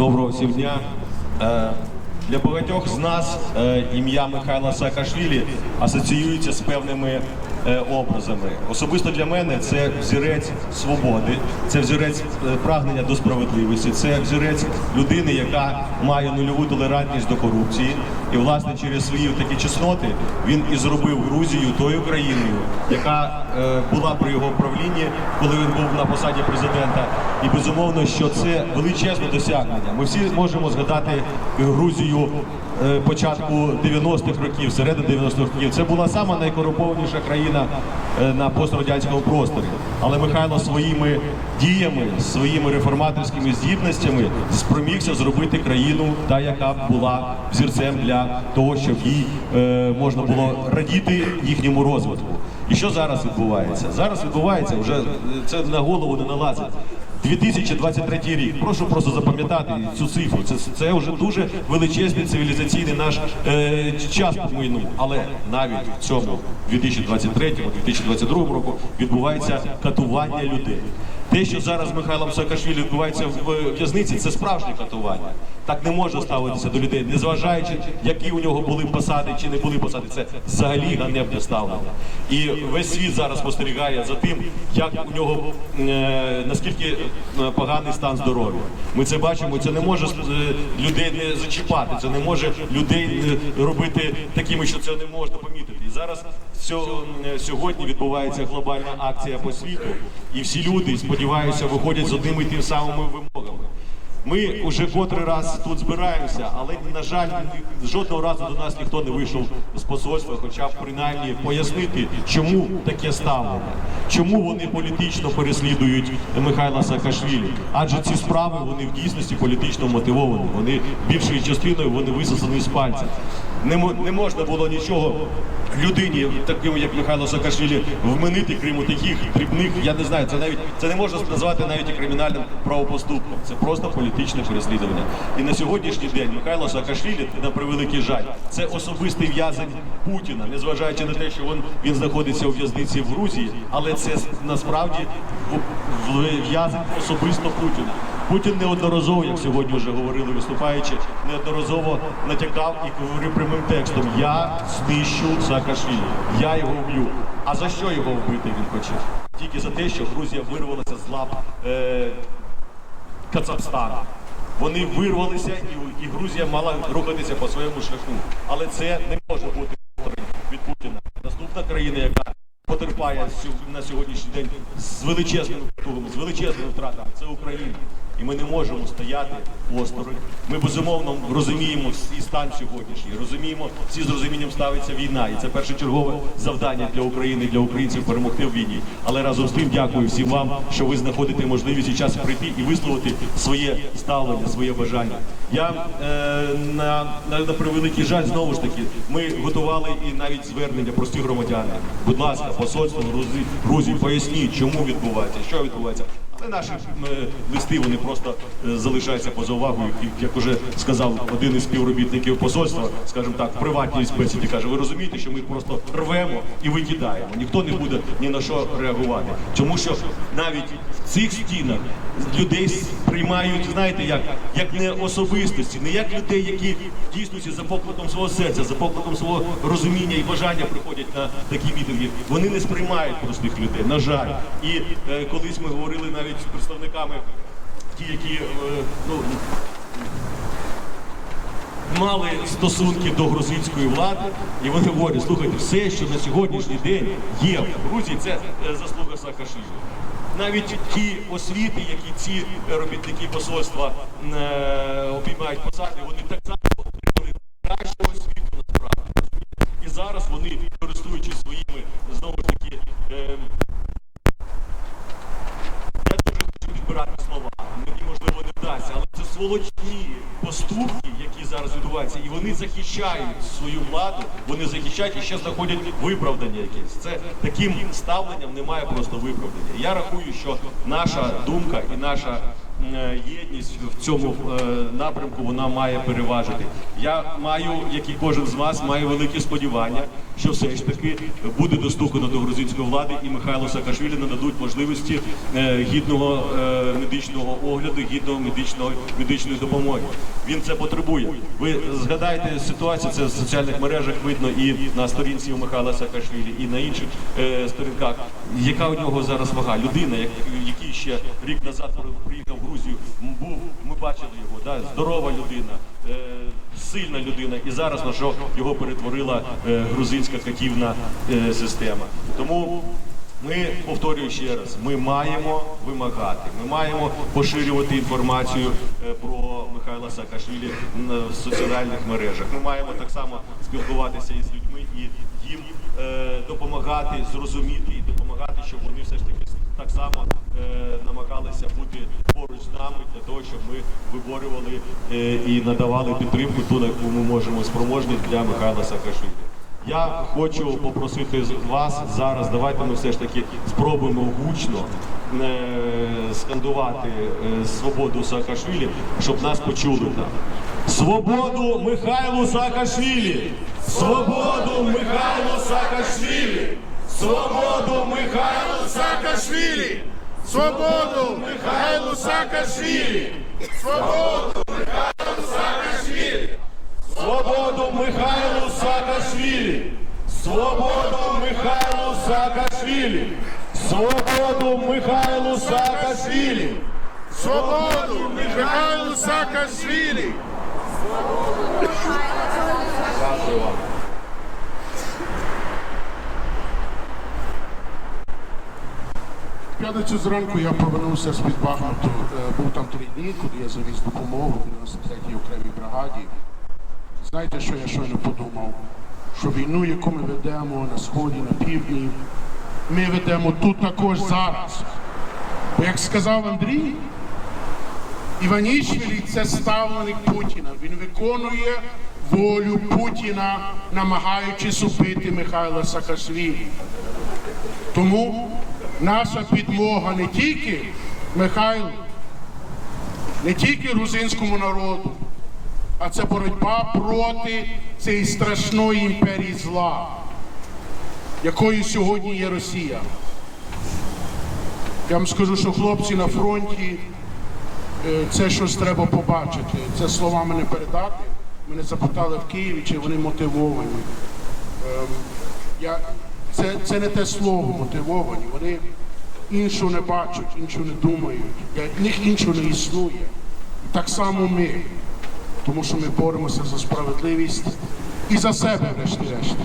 Доброго всім дня. Е, Для багатьох з нас е, ім'я Михайла Саакашвілі асоціюється з певними образами. Особисто для мене це взірець свободи, це взірець е, прагнення до справедливості, це взірець людини, яка має нульову толерантність до корупції. І, власне, через свої такі чесноти він і зробив Грузію тою країною, яка е, була при його правлінні, коли він був на посаді президента. І безумовно, що це величезне досягнення. Ми всі можемо згадати Грузію е, початку 90-х років, середини 90-х років. Це була сама найкорумпованіша країна е, на пострадянському просторі. Але Михайло своїми діями, своїми реформаторськими здібностями спромігся зробити країну, та яка була взірцем для того, щоб їй е, можна було радіти їхньому розвитку. І що зараз відбувається? Зараз відбувається вже е, це на голову не налазить. 2023 рік. Прошу просто запам'ятати цю цифру. Це, це вже дуже величезний цивілізаційний наш е, час поминув. Але навіть в цьому 2023-2022 року відбувається катування людей. Те, що зараз Михайлом Саакашвілі відбувається в в'язниці, це справжнє катування. Так не можна ставитися до людей, незважаючи, які у нього були посади чи не були посади. Це взагалі ганебне ставлення. І весь світ зараз спостерігає за тим, як у нього е, наскільки е, поганий стан здоров'я. Ми це бачимо. Це не може е, людей не зачіпати, це не може людей е, робити такими, що це не можна помітити. І зараз е, сьогодні відбувається глобальна акція по світу, і всі люди, сподіваюся, виходять з одними і тими самими вимогами. Ми уже котрий раз тут збираємося, але на жаль, жодного разу до нас ніхто не вийшов з посольства, хоча б принаймні пояснити, чому таке ставлення, чому вони політично переслідують Михайла Саакашвілі. Адже ці справи вони в дійсності політично мотивовані. Вони більшою частиною вони висосані з пальця. Не, не можна було нічого людині, таким як Михайло Саакашвілі, вменити, крім таких дрібних. Я не знаю, це навіть це не можна назвати навіть і кримінальним правопоступком. Це просто політичне переслідування. І на сьогоднішній день Михайло Саакашвілі, на превеликий жаль, це особистий в'язень Путіна, незважаючи на те, що він, він знаходиться у в'язниці в Грузії, але це насправді в'язень особисто Путіна. Путін неодноразово, як сьогодні вже говорили виступаючи, неодноразово натякав і говорив прямим текстом: Я знищу Саакашвілі, я його вб'ю. А за що його вбити він хоче? Тільки за те, що Грузія вирвалася з лап е, Кацапстана. Вони вирвалися, і, і Грузія мала рухатися по своєму шляху. Але це не може бути від Путіна. Наступна країна, яка потерпає на сьогоднішній день з величезними потугами, з величезними втратами, це Україна. І ми не можемо стояти осторонь. Ми безумовно розуміємо і стан сьогоднішній, розуміємо, всі з розумінням ставиться війна, і це першочергове завдання для України, для українців перемогти в війні. Але разом з тим дякую всім вам, що ви знаходите можливість і час прийти і висловити своє ставлення, своє бажання. Я е, на, на, на превеликий жаль, знову ж таки, ми готували і навіть звернення прості громадяни. Будь ласка, посольство Грузії, поясніть, чому відбувається, що відбувається. Але наші е, листи вони просто е, залишаються поза увагою. І, як уже сказав один із співробітників посольства, скажімо так, в приватній спеції каже, ви розумієте, що ми просто рвемо і викидаємо. Ніхто не буде ні на що реагувати. Тому що навіть в цих стінах людей приймають, знаєте, як, як не особистості, не як людей, які в дійсності за покликом свого серця, за покликом свого розуміння і бажання приходять на такі мітинги. Вони не сприймають простих людей, на жаль. І е, колись ми говорили навіть з представниками, ті, які е, ну, мали стосунки до грузинської влади, і вони говорять, слухайте, все, що на сьогоднішній день є в Грузії, це е, заслуга Саакашвілі. Навіть ті освіти, які ці робітники посольства е, обіймають посади, вони так само отримали кращу освіту насправді. І зараз вони, користуючись своїми знову ж таки. Е, я дуже хочу слова. Мені можливо не вдасться, але це сволочні поступки, які зараз відбуваються, і вони захищають свою владу, вони захищають і ще знаходять виправдання якесь. Це таким ставленням немає просто виправдання. Я рахую, що наша думка і наша єдність в цьому е, напрямку вона має переважити. Я маю, як і кожен з вас, маю великі сподівання, що все ж таки буде достукано до грузинської влади і Михайло Саакашвілі нададуть можливості е, гідного е, медичного огляду, гідного медичного медичної допомоги. Він це потребує. Ви згадайте ситуацію, це в соціальних мережах видно і на сторінці у Михайла Саакашвілі, і на інших е, сторінках. Яка у нього зараз вага? Людина, який ще рік назад приїхав в Грузію, був, ми бачили його, да? здорова людина, е, сильна людина, і зараз на що його перетворила е, грузинська катівна е, система. Тому ми повторюю ще раз: ми маємо вимагати, ми маємо поширювати інформацію е, про Михайла Саакашвілі н- в соціальних мережах. Ми маємо так само спілкуватися із людьми і їм е, допомагати зрозуміти і допомагати, щоб вони все ж таки так само е, намагалися бути поруч з нами для того, щоб ми виборювали е, і надавали підтримку ту, на яку ми можемо спроможні для Михайла Саакашвілі. Я хочу попросити вас зараз. Давайте ми все ж таки спробуємо гучно е, скандувати свободу Саакашвілі, щоб нас почули там. Свободу Михайлу Саакашвілі! Свободу Михайлу Саакашвілі! Свободу Михайлу Саакашвілі! Свободу Михайлу Саакашвілі! Свободу Свободу Михайлу Саакашвілі! Свободу Михайлу Саакашвілі! Свободу Михайлу Саакашвілі! Свободу Михайлу Саакашвілі! Дякую вам. В П'ятницю зранку я повернувся з-під Бахмуту. Е, Був там три дні, куди я завіз допомогу в 93-й окремій бригаді. Знаєте, що я щойно подумав? Що війну, яку ми ведемо на сході, на півдні, ми ведемо тут також зараз. Бо як сказав Андрій, Іванішвілі це ставленик Путіна. Він виконує волю Путіна, намагаючись убити Михайла Саакашвілі. Тому наша підмога не тільки Михайлу, не тільки грузинському народу, а це боротьба проти цієї страшної імперії зла, якою сьогодні є Росія. Я вам скажу, що хлопці на фронті е, це щось треба побачити. Це словами не передати. Мене запитали в Києві, чи вони мотивовані. Ем, Я, це, це не те слово мотивовані. Вони іншого не бачать, іншого не думають. Для них іншого не існує. І так само ми. Тому що ми боремося за справедливість і за себе, врешті-решт.